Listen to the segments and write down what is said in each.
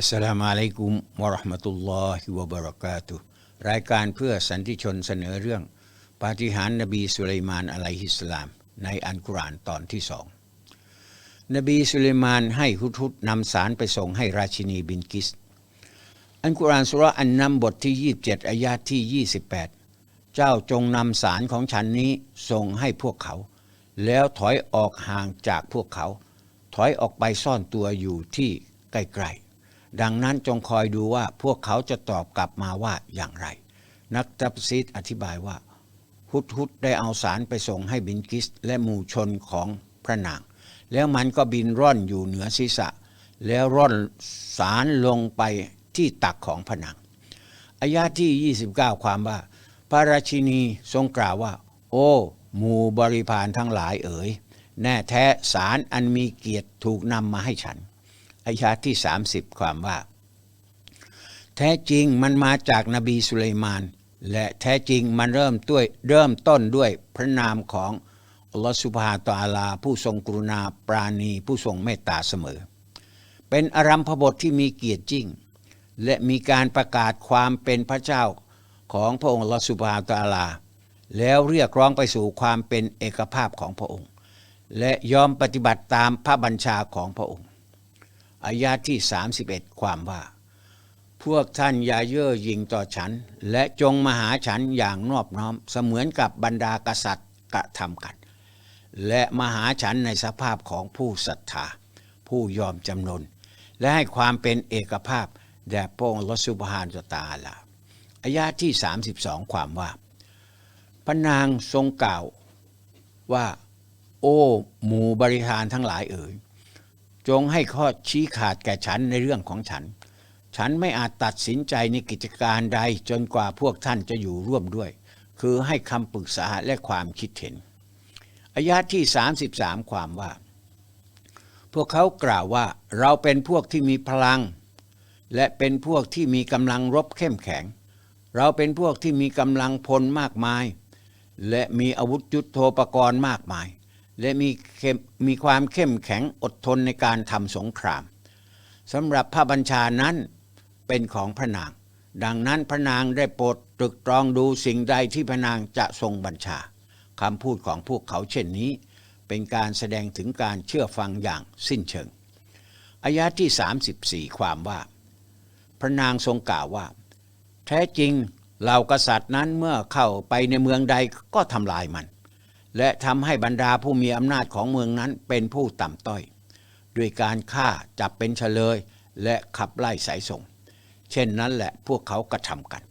อัสลามอะลัยกุมวะราะห์มะตุลลอฮิวะบะเราะกาตุรายการเพื่อสันติชนเสนอเรื่อง ปาฏิหาริย์นบีสุไลมานอะลัยฮิสสลาม ในอันกุรอานตอนที่สองนบีสุไลมานให้ฮุดฮุดนำสารไปส่งให้ราชินีบินกิส อันกุรอานสุระอันนัมบทที่ 27อายาที่ 28 เจ้าจงนำสารของฉันนี้ส่งให้พวกเขา แล้วถอยออกห่างจากพวกเขา ถอยออกไปซ่อนตัวอยู่ที่ใกล้ๆ ดังนั้นจงคอยดูว่าพวกเขาจะตอบกลับมาว่าอย่างไร นักตับซีดอธิบายว่า ฮุดฮุดได้เอาสารไปส่งให้บินกิสและหมู่ชนของพระนาง แล้วมันก็บินร่อนอยู่เหนือศีรษะ แล้วร่อนสารลงไปที่ตักของพระนางอายาที่ 29 ความว่า พระราชินีทรงกล่าวว่า โอ้หมู่บริพารทั้งหลายเอ๋ยแน่แท้สารอันมีเกียรติถูกนำมาให้ฉัน อายาที่ 30 ความว่า แท้จริงมันมาจากนบีสุไลมาน และแท้จริงมันเริ่มด้วยเริ่มต้นด้วยพระนามของอัลลอฮฺสุบฮาตอาลา ผู้ทรงกรุณาปราณี ผู้ทรงเมตตาเสมอ เป็นอารัมพบทที่มีเกียรติจริง และมีการประกาศความเป็นพระเจ้าของพระองค์อัลลอฮฺสุบฮาตอาลา แล้วเรียกร้องไปสู่ความเป็นเอกภาพของพระองค์ และยอมปฏิบัติตามพระบัญชาของพระองค์ อายาที่ 31 ความว่า พวกท่านอย่าเย่อหยิ่งต่อฉัน และจงมาหาฉันอย่างนอบน้อม เสมือนกับบรรดากษัตริย์กระทำกัน และมาหาฉันในสภาพของผู้ศรัทธา ผู้ยอมจำนน และให้ความเป็นเอกภาพแด่พระองค์ลสุบฮานตตาลาอายาที่ 32 ความว่าพระนางทรงกล่าวว่า โอ้ หมู่บริหารทั้งหลายเอ๋ย จงให้ข้อชี้ขาดแก่ฉันในเรื่องของฉัน ฉันไม่อาจตัดสินใจในกิจการใดจนกว่าพวกท่านจะอยู่ร่วมด้วย คือให้คำปรึกษาและความคิดเห็นอายาที่ 33 ความว่า พวกเขากล่าวว่าเราเป็นพวกที่มีพลัง และเป็นพวกที่มีกำลังรบเข้มแข็ง เราเป็นพวกที่มีกำลังพลมากมาย และมีอาวุธยุทโธปกรณ์มากมาย และมีมมีความเข้มแข็งอดทนในการทำสงครามสำหรับพระบัญชานั้นเป็นของพระนาง ดังนั้นพระนางได้โปรดตรึกตรองดูสิ่งใดที่พระนางจะทรงบัญชาคำพูดของพวกเขาเช่นนี้ เป็นการแสดงถึงการเชื่อฟังอย่างสิ้นเชิงอายะที่ 34 ความว่า พระนางทรงกล่าวว่า แท้จริงเหล่ากษัตริย์นั้นเมื่อเข้าไปในเมืองใดก็ทำลายมัน และทำให้บรรดาผู้มีอำนาจของเมืองนั้นเป็นผู้ต่ำต้อย ด้วยการฆ่าจับเป็นเฉลย และขับไล่สายส่ง เช่นนั้นแหละพวกเขากระทำกัน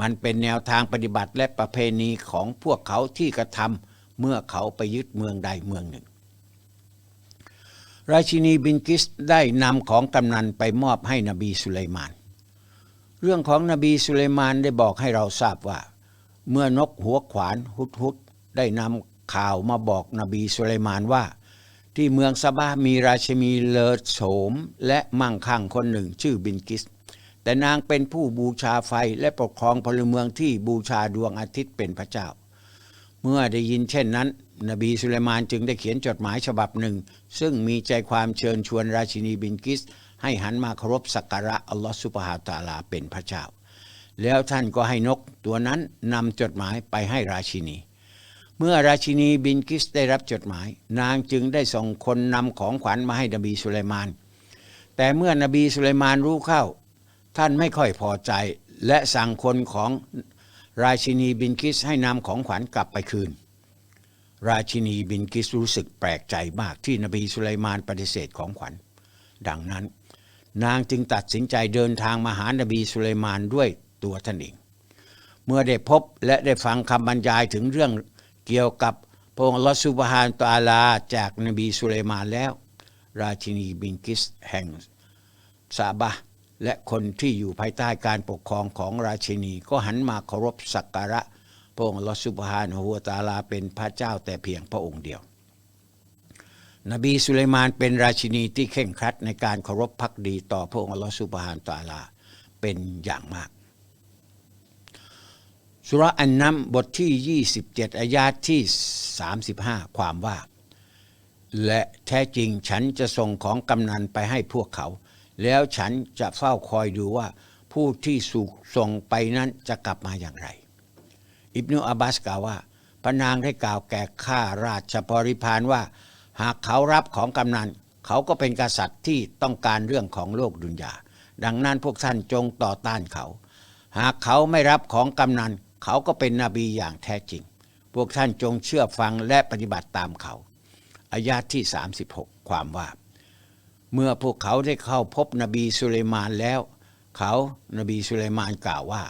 มันเป็นแนวทางปฏิบัติและประเพณีของพวกเขาที่กระทำเมื่อเขาไปยึดเมืองใดเมืองหนึ่ง ราชินีบินกิสได้นำของกำนันไปมอบให้นบีสุไลมาน เรื่องของนบีสุไลมานได้บอกให้เราทราบว่า เมื่อนกหัวขวานฮุดฮุดได้นำ ข่าวมาบอกนบีสุไลมานว่า ที่เมืองซาบามีราชนีเลิศโสมและมั่งคั่งคนหนึ่งชื่อบินกิส แต่นางเป็นผู้บูชาไฟและปกครองพลเมืองที่บูชาดวงอาทิตย์เป็นพระเจ้า เมื่อได้ยินเช่นนั้น นบีสุไลมานจึงได้เขียนจดหมายฉบับหนึ่ง ซึ่งมีใจความเชิญชวนราชินีบินกิส ให้หันมาเคารพสักการะอัลลอฮฺสุบฮานะฮูวะตาลาเป็นพระเจ้าแล้วท่านก็ให้นกตัวนั้นนำจดหมายไปให้ราชินี เมื่อราชินีบินกิสได้รับจดหมาย นางจึงได้ส่งคนนำของขวัญมาให้นบีสุไลมาน แต่เมื่อนบีสุไลมานรู้เข้า ท่านไม่ค่อยพอใจ และสั่งคนของราชินีบินกิสให้นำของขวัญกลับไปคืน ราชินีบินกิสรู้สึกแปลกใจมากที่นบีสุไลมานปฏิเสธของขวัญ ดังนั้น นางจึงตัดสินใจเดินทางมาหานบีสุไลมานด้วยตัวท่านเอง เมื่อได้พบและได้ฟังคำบรรยายถึงเรื่อง เกี่ยวกับพระองค์ลลอฮฺซุบฮานตอาลา จากนบีสุไลมานแล้ว ราชินีบินกิสแห่งซาบะและคนที่อยู่ภายใต้การปกครองของราชินีก็หันมาเคารพสักการะพระองค์ลลอฮฺซุบฮานะฮูวตาลาเป็นพระเจ้าแต่เพียงพระองค์เดียว นบีสุไลมานเป็นราชินีที่เข่งครัดในการเคารพพักดีต่อพระองค์ลลอฮฺซุบฮานตอาลาเป็นอย่างมาก สุรอันนัมบทที่ 27 อายาที่ 35 ความว่า และแท้จริงฉันจะส่งของกำนันไปให้พวกเขา แล้วฉันจะเฝ้าคอยดูว่า ผู้ที่สูกส่งไปนั้นจะกลับมาอย่างไร อิบนุอับบาสกล่าวว่าพระนางได้กล่าวแก่ข้าราชบริพารว่า หากเขารับของกำนัน เขาก็เป็นกษัตริย์ที่ต้องการเรื่องของโลกดุนยาดังนั้นพวกท่านจงต่อต้านเขา หากเขาไม่รับของกำนัน เขาก็เป็นนบีอย่างแท้จริง พวกท่านจงเชื่อฟังและปฏิบัติตามเขา อายาที่ 36 ความว่า เมื่อพวกเขาได้เข้าพบนบีสุเลมานแล้ว เขานบีสุเลมานกล่าวว่า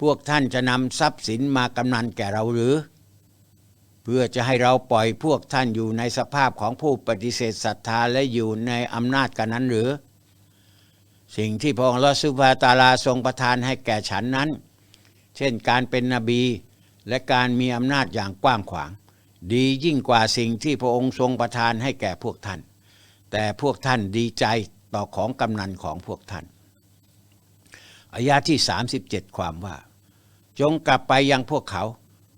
พวกท่านจะนำทรัพย์สินมากำนันแก่เราหรือ เพื่อจะให้เราปล่อยพวกท่านอยู่ในสภาพของผู้ปฏิเสธศรัทธาและอยู่ในอำนาจกันนั้นหรือ สิ่งที่พระองค์ลอสุภาตาลาทรงประทานให้แก่ฉันนั้น เช่นการเป็นนบี และการมีอำนาจอย่างกว้างขวาง ดียิ่งกว่าสิ่งที่พระองค์ทรงประทานให้แก่พวกท่าน แต่พวกท่านดีใจต่อของกำนันของพวกท่านอายาที่ 37 ความว่า จงกลับไปยังพวกเขา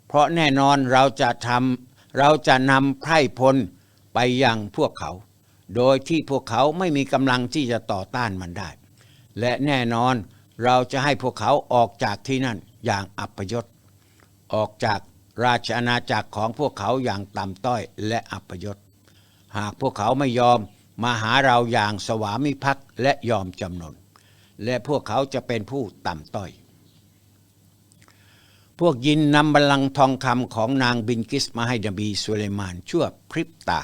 เพราะแน่นอนเราจะทำเราจะนำไพร่พลไปยังพวกเขา โดยที่พวกเขาไม่มีกำลังที่จะต่อต้านมันได้ และแน่นอนเราจะให้พวกเขาออกจากที่นั่น อย่างอัปยศออกจากราชอาณาจักรของพวกเขาอย่างต่ำต้อยและอัปยศหากพวกเขาไม่ยอมมาหาเราอย่างสวามิภักดิ์และยอมจำนน และพวกเขาจะเป็นผู้ต่ำต้อย พวกยินนำบัลลังก์ทองคำของนางบินกิสมาให้นบีสุเลมานชั่วพริบตา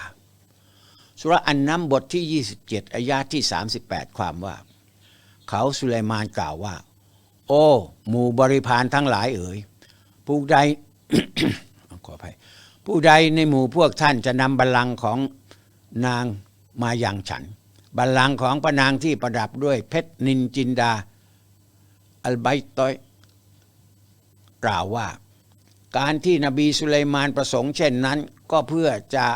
สุรอันน้ำบทที่ 27อายาที่ 38 ความว่า เขาสุเลมานกล่าวว่า โอ้หมู่บริพารทั้งหลายเอ๋ยผู้ใดขออภัยผู้ใดในหมู่พวกท่านจะนำบัลลังก์ของนางมาอย่างฉัน บัลลังก์ของพระนางที่ประดับด้วยเพชรนินจินดา อัลไบตอยกล่าวว่า การที่นบีสุไลมานประสงค์เช่นนั้น ก็เพื่อจะ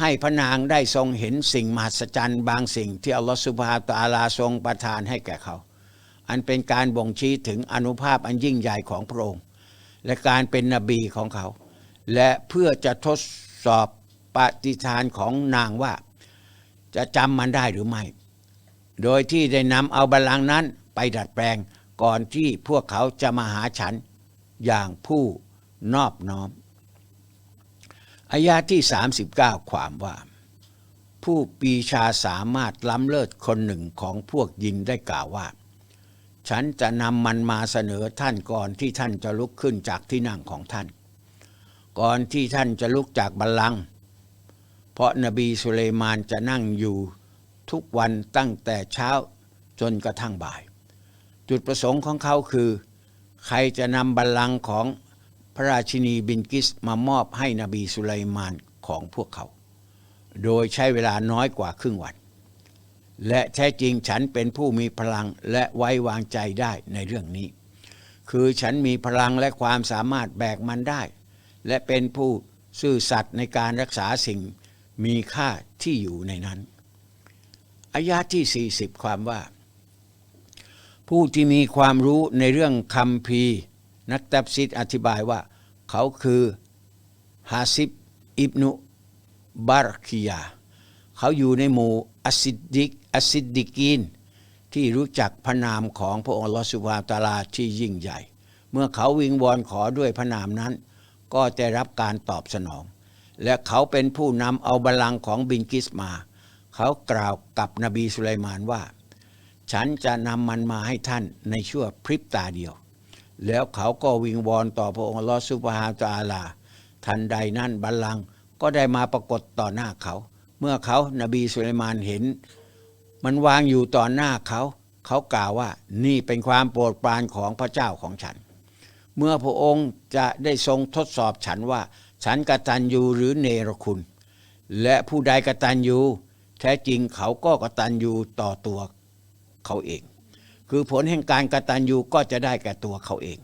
ให้พระนางได้ทรงเห็นสิ่งมหัศจรรย์บางสิ่งที่อัลลอฮฺสุบฮาตอาลาทรงประทานให้แก่เขา อันเป็นการบ่งชี้ถึงอนุภาพอันยิ่งใหญ่ของพระองค์ และการเป็นนบีของเขา และเพื่อจะทดสอบปฏิทานของนางว่า จะจำมันได้หรือไม่ โดยที่ได้นำเอาบัลลังก์นั้นไปดัดแปลงก่อนที่พวกเขาจะมาหาฉันอย่างผู้นอบน้อม อายาที่ 39 ความว่า ผู้ปีชาสามารถล้ำเลิศคนหนึ่งของพวกยินได้กล่าวว่า ฉันจะนำมันมาเสนอท่านก่อนที่ท่านจะลุกขึ้นจากที่นั่งของท่าน ก่อนที่ท่านจะลุกจากบัลลังก์เพราะนบีสุเลมานจะนั่งอยู่ทุกวันตั้งแต่เช้าจนกระทั่งบ่าย จุดประสงค์ของเขาคือ ใครจะนำบัลลังก์ของพระราชินีบินกิสมามอบให้นบีสุไลมานของพวกเขา โดยใช้เวลาน้อยกว่าครึ่งวัน และแท้จริงฉันเป็นผู้มีพลังและไว้วางใจได้ในเรื่องนี้ คือฉันมีพลังและความสามารถแบกมันได้ และเป็นผู้ซื่อสัตย์ในการรักษาสิ่งมีค่าที่อยู่ในนั้นอายาที่ 40 ความว่า ผู้ที่มีความรู้ในเรื่องคำพีนักตับซิดอธิบายว่า เขาคือฮาซิบอิบนุบารคียา เขาอยู่ในหมู่ อัสซิดดิกอัสซิดดิกีนที่รู้จักพระนามของพระองค์ลอสุวาตาลาที่ยิ่งใหญ่ เมื่อเขาวิงวอนขอด้วยพระนามนั้น ก็จะรับการตอบสนอง และเขาเป็นผู้นำเอาบัลลังก์ของบินกิสมา เขากล่าวกับนบีสุไลมานว่า ฉันจะนำมันมาให้ท่านในชั่วพริบตาเดียว แล้วเขาก็วิงวอนต่อพระองค์ลอสุบฮาตาลา ทันใดนั้นบัลลังก์ก็ได้มาปรากฏต่อหน้าเขา เมื่อเขานบีสุไลมานเห็น มันวางอยู่ต่อหน้าเขา เขากล่าวว่านี่เป็นความโปรดปรานของพระเจ้าของฉัน เมื่อพระองค์จะได้ทรงทดสอบฉันว่า ฉันกตัญญูหรือเนรคุณ และผู้ใดกตัญญูแท้จริงเขาก็กตัญญูต่อตัวเขาเอง คือผลแห่งการกตัญญูก็จะได้แก่ตัวเขาเอง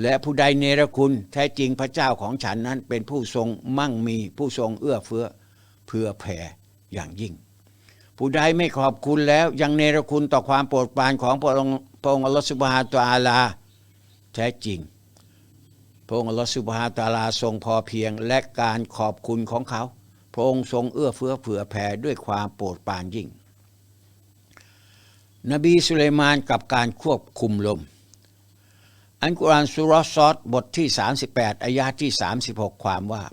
และผู้ใดเนรคุณแท้จริงพระเจ้าของฉันนั้นเป็นผู้ทรงมั่งมีผู้ทรงเอื้อเฟื้อ เพื่อแผ่อย่างยิ่ง ผู้ใดไม่ขอบคุณแล้วยังเนรคุณต่อความโปรดปรานของพระองค์พระองค์อัลลอฮฺสุบฮานะฮูวะตอาลาแท้จริง พระองค์อัลลอฮฺสุบฮานะฮูวะตอาลาทรงพอเพียงและการขอบคุณของเขา พระองค์ทรงเอื้อเฟื้อเผื่อแผ่ด้วยความโปรดปรานยิ่ง นบีสุลัยมานกับการควบคุมลมอันกุรอานสุรซอดบทที่ 38อายาที่ 36 ความว่า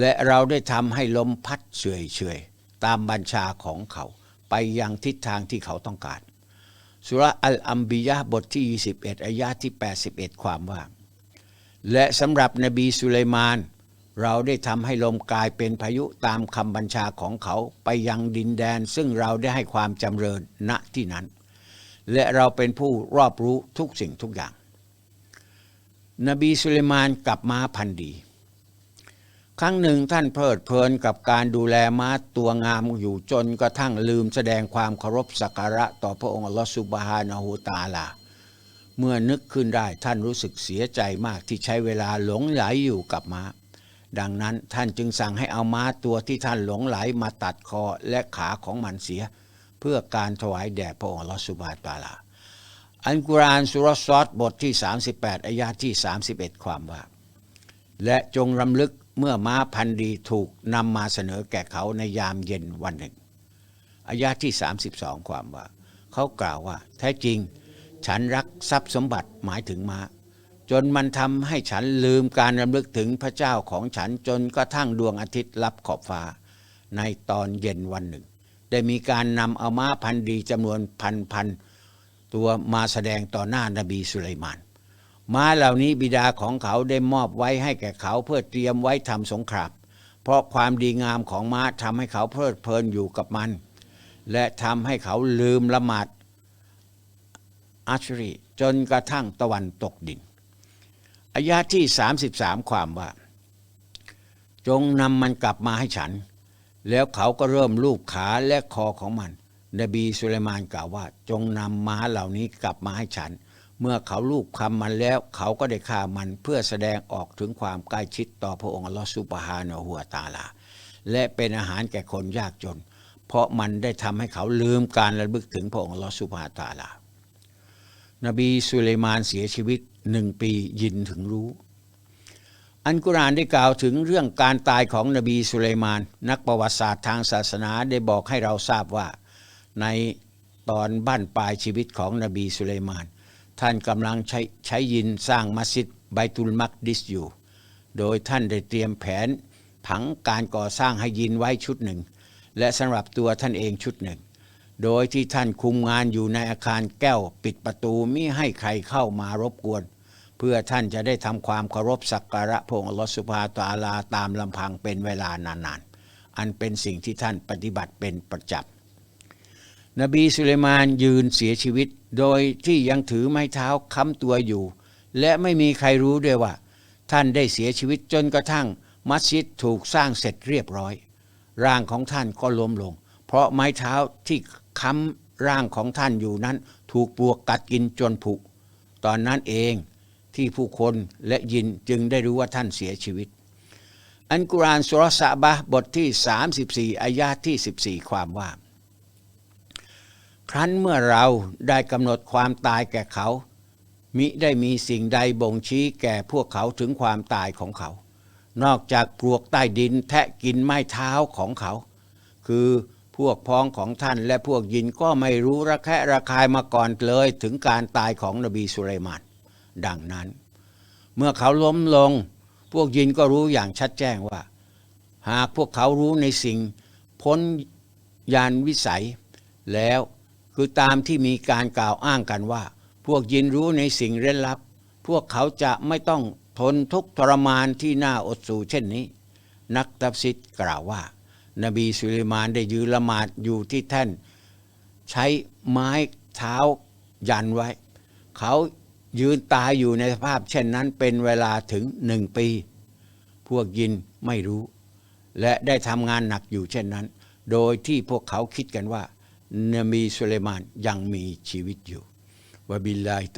และเราได้ทำให้ลมพัดเฉยเฉยๆตามบัญชาของเขา ไปยังทิศทางที่เขาต้องการสุราะอัลอัมบิยะบทที่ 21อายาที่ 81 ความว่า และสำหรับนบีสุลัยมาน เราได้ทำให้ลมกลายเป็นพายุตามคำบัญชาของเขาไปยังดินแดน ซึ่งเราได้ให้ความจำเริญณที่นั้น และเราเป็นผู้รอบรู้ทุกสิ่งทุกอย่าง นบีสุลมานกลับมาพันดี ครั้งหนึ่งท่านเพลิดเพลินกับการดูแลม้าตัวงามอยู่จนกระทั่งลืมแสดงความเคารพสักการะต่อพระองค์อัลลอฮฺสุบฮานะฮูตาลา เมื่อนึกขึ้นได้ท่านรู้สึกเสียใจมากที่ใช้เวลาหลงไหลอยู่กับม้า ดังนั้นท่านจึงสั่งให้เอาม้าตัวที่ท่านหลงไหลมาตัดคอและขาของมันเสีย เพื่อการถวายแด่พระองค์อัลลอฮฺสุบฮานะฮูตาลา อันกุรานสุรซอดบทที่ 38อายาที่ 31 ความว่าและจงรำลึก เมื่อม้าพันธุ์ดีถูกนำมาเสนอแก่เขาในยามเย็นวันหนึ่งอายาที่ 32 ความว่า เขากล่าวว่า แท้จริง ฉันรักทรัพย์สมบัติหมายถึงม้า จนมันทำให้ฉันลืมการรำลึกถึงพระเจ้าของฉันจนกระทั่งดวงอาทิตย์ลับขอบฟ้า ในตอนเย็นวันหนึ่ง ได้มีการนำเอาม้าพันธุ์ดีจำนวนพันพันตัวมาแสดงต่อหน้านบีสุไลมาน ม้าเหล่านี้บิดาของเขาได้มอบไว้ให้แก่เขาเพื่อเตรียมไว้ทำสงครามเพราะความดีงามของม้าทำให้เขาเพลิดเพลินอยู่กับมัน และทำให้เขาลืมละหมาดอัชรีจนกระทั่งตะวันตกดินอายาที่ 33 ความว่า จงนำมันกลับมาให้ฉัน แล้วเขาก็เริ่มลูบขาและคอของมัน นบีสุลัยมานกล่าวว่า จงนำม้าเหล่านี้กลับมาให้ฉัน เมื่อเขาลูบคำมันแล้ว เขาก็ได้ฆ่ามันเพื่อแสดงออกถึงความใกล้ชิดต่อพระองค์ลอฮฺซุบฮานะฮูวตาลา และเป็นอาหารแก่คนยากจน เพราะมันได้ทำให้เขาลืมการระลึกถึงพระองค์ลอฮฺซุบฮาตาลา นบีสุลัยมานเสียชีวิตหนึ่งปียินถึงรู้ อันกุรานได้กล่าวถึงเรื่องการตายของนบีสุลัยมาน นักประวัติศาสตร์ทางศาสนาได้บอกให้เราทราบว่า ในตอนบ้านปลายชีวิตของนบีสุลัยมาน ท่านกำลังใช้ใช้ยินสร้างมัสยิดไบตุลมักดิสอยู่ โดยท่านได้เตรียมแผนผังการก่อสร้างให้ยินไว้ชุดหนึ่ง และสำหรับตัวท่านเองชุดหนึ่ง โดยที่ท่านคุมงานอยู่ในอาคารแก้วปิดประตูมิให้ใครเข้ามารบกวน เพื่อท่านจะได้ทำความเคารพสักการะพระองค์อัลอสุบฮาตะอาลาตามลำพังเป็นเวลานานๆ อันเป็นสิ่งที่ท่านปฏิบัติเป็นประจำ นบีสุลัยมานยืนเสียชีวิต โดยที่ยังถือไม้เท้าค้ำตัวอยู่ และไม่มีใครรู้ด้วยว่า ท่านได้เสียชีวิตจนกระทั่ง มัสยิดถูกสร้างเสร็จเรียบร้อย ร่างของท่านก็ล้มลง เพราะไม้เท้าที่ค้ำร่างของท่านอยู่นั้น ถูกปลวกกัดกินจนผุ ตอนนั้นเองที่ผู้คนและยินจึงได้รู้ว่าท่านเสียชีวิต อันกุรอานสุรษะบะบทที่ 34อายาที่ 14 ความว่า ครั้นเมื่อเราได้กำหนดความตายแก่เขา มิได้มีสิ่งใดบ่งชี้แก่พวกเขาถึงความตายของเขา นอกจากปลวกใต้ดินแทะกินไม้เท้าของเขา คือพวกพ้องของท่านและพวกยินก็ไม่รู้ระแคะระคายมาก่อนเลยถึงการตายของนบีสุไลมานดังนั้น เมื่อเขาล้มลง พวกยินก็รู้อย่างชัดแจ้งว่า หากพวกเขารู้ในสิ่ง พ้นยานวิสัยแล้ว คือตามที่มีการกล่าวอ้างกันว่า พวกยินรู้ในสิ่งเร้นลับ พวกเขาจะไม่ต้องทนทุกข์ทรมานที่น่าอดสูเช่นนี้ นักตัฟซิดกล่าวว่า นบีสุลัยมานได้ยืนละหมาดอยู่ที่แท่น ใช้ไม้เท้ายันไว้ เขายืนตายอยู่ในสภาพเช่นนั้นเป็นเวลาถึงหนึ่งปี พวกยินไม่รู้ และได้ทำงานหนักอยู่เช่นนั้น โดยที่พวกเขาคิดกันว่า นบีสุลัยมานยังมีชีวิตอยู่วะบิลลาฮิ